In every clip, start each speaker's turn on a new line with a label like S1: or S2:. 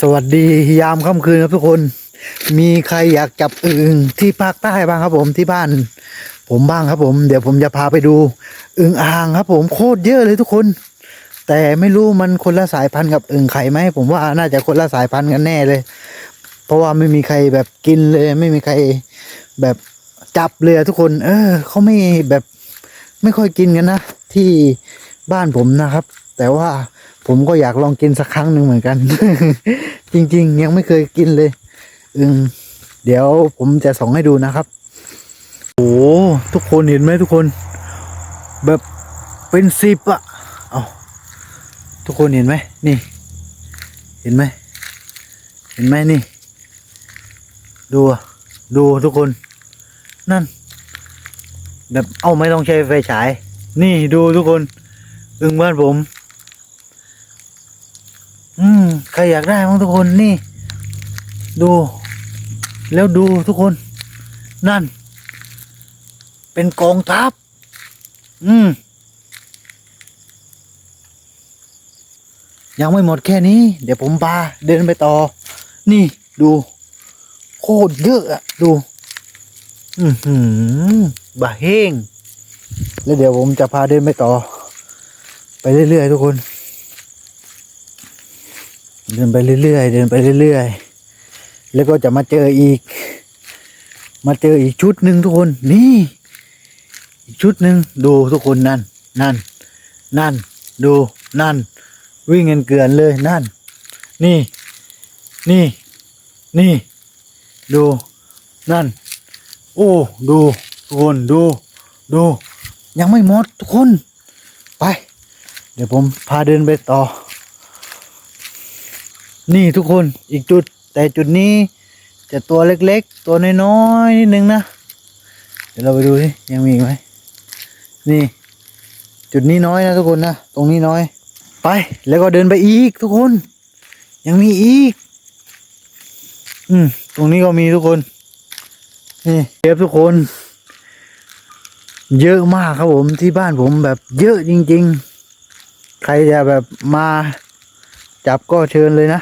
S1: สวัสดียามค่ำคืนครับทุกคน มีใครอยากจับอึ่งที่ภาคใต้บ้างครับผมที่บ้าน ผมบ้างครับผม เดี๋ยวผมจะพาไปดูอึ่งอ่างครับ ผมโคตรเยอะเลยทุกคน แต่ไม่รู้มันคนละสายพันธุ์กับอึ่งไข่ไหมผมว่าน่าจะคนละสายพันธุ์กันแน่เลย เพราะว่าไม่มีใครแบบกินเลย ไม่มีใครแบบจับเลยทุกคน เออเขาไม่แบบไม่ค่อยกินกันนะที่บ้านผมนะครับ แต่ว่า ผมก็อยากลองกินสักครั้งหนึ่งเหมือนกัน จริง ๆ ยังไม่เคยกินเลยอึงเดี๋ยวผมจะส่องให้ดูนะครับโอ้ทุกคนเห็นไหมทุกคน แบบเป็นสิบอะเอาทุกคนเห็นไหมนี่ เห็นไหมเห็นไหมนี่ ดูดูทุกคน นั่น แบบเอาไม่ต้องใช้ไฟฉาย นี่ดูทุกคนอึงบ้านผม อืมใครอยากได้มั้งทุกคนนี่ ดู แล้วดูทุกคน นั่น เป็นกองทัพ อืม ยังไม่หมดแค่นี้ เดี๋ยวผมพาเดินไปต่อ นี่ดู โคตรเยอะอะดู อือหือบะเฮงแล้วเดี๋ยวผมจะพาเดินไปต่อ ไปเรื่อยๆทุกคน เดินไปเรื่อยๆเดินไปเรื่อยๆแล้วก็จะมาเจออีก มาเจออีกชุดหนึ่งทุกคนนี่อีกชุดหนึ่งดูทุกคนนั่นนั่นนั่นดูนั่น วิ่งเงินเกลือนเลยนั่น นี่ นี่ นี่ ดูนั่น โอ้ดูทุกคนดูดู ยังไม่หมดทุกคน ไป เดี๋ยวผมพาเดินไปต่อ นี่ทุกคนอีกจุด แต่จุดนี้จะตัวเล็กๆ ตัวน้อยๆนิดนึงนะ เดี๋ยวเราไปดูสิยังมีไหมนี่ จุดนี้น้อยนะทุกคนนะตรงนี้น้อย ไปแล้วก็เดินไปอีกทุกคน ยังมีอีก อืมตรงนี้ก็มีทุกคน นี่เก็บทุกคน เยอะมากครับผมที่บ้านผมแบบเยอะจริง ๆ ใครจะแบบมาจับก็เชิญเลยนะ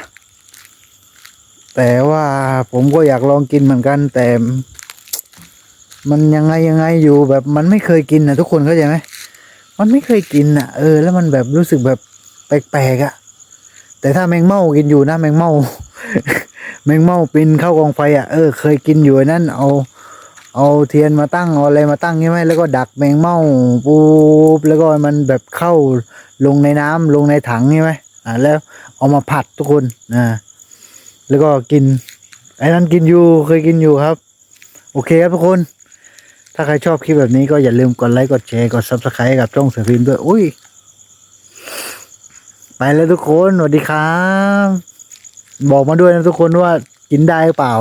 S1: แต่ว่าผมก็อยากลองกินเหมือนกัน แต่มันยังไงยังไงอยู่แบบมันไม่เคยกินนะทุกคนเข้าใจไหมมันไม่เคยกินอะ เออ แล้วมันแบบรู้สึกแบบแปลกๆอะ แต่ถ้าแมงเม่ากินอยู่นะแมงเม่าแมงเม่าปีนเข้ากองไฟอะเออเคยกินอยู่นั่นเอา เอาเทียนมาตั้งเอาอะไรมาตั้งใช่ไหมแล้วก็ดักแมงเม่าปุ๊บแล้วก็มันแบบเข้าลงในน้ำลงในถังใช่ไหมอ่าแล้วเอามาผัดทุกคนอ่า แล้วก็กิน ไอ้นั้นกินอยู่เคยกินอยู่ครับ โอเคครับทุกคน ถ้าใครชอบคลิปแบบนี้ก็อย่าลืมกดไลค์กดแชร์กดซับสไครต์กับช่องเสือพิมพ์ด้วย อุ้ย ไปแล้วทุกคนสวัสดีครับ บอกมาด้วยนะทุกคนว่ากินได้หรือเปล่า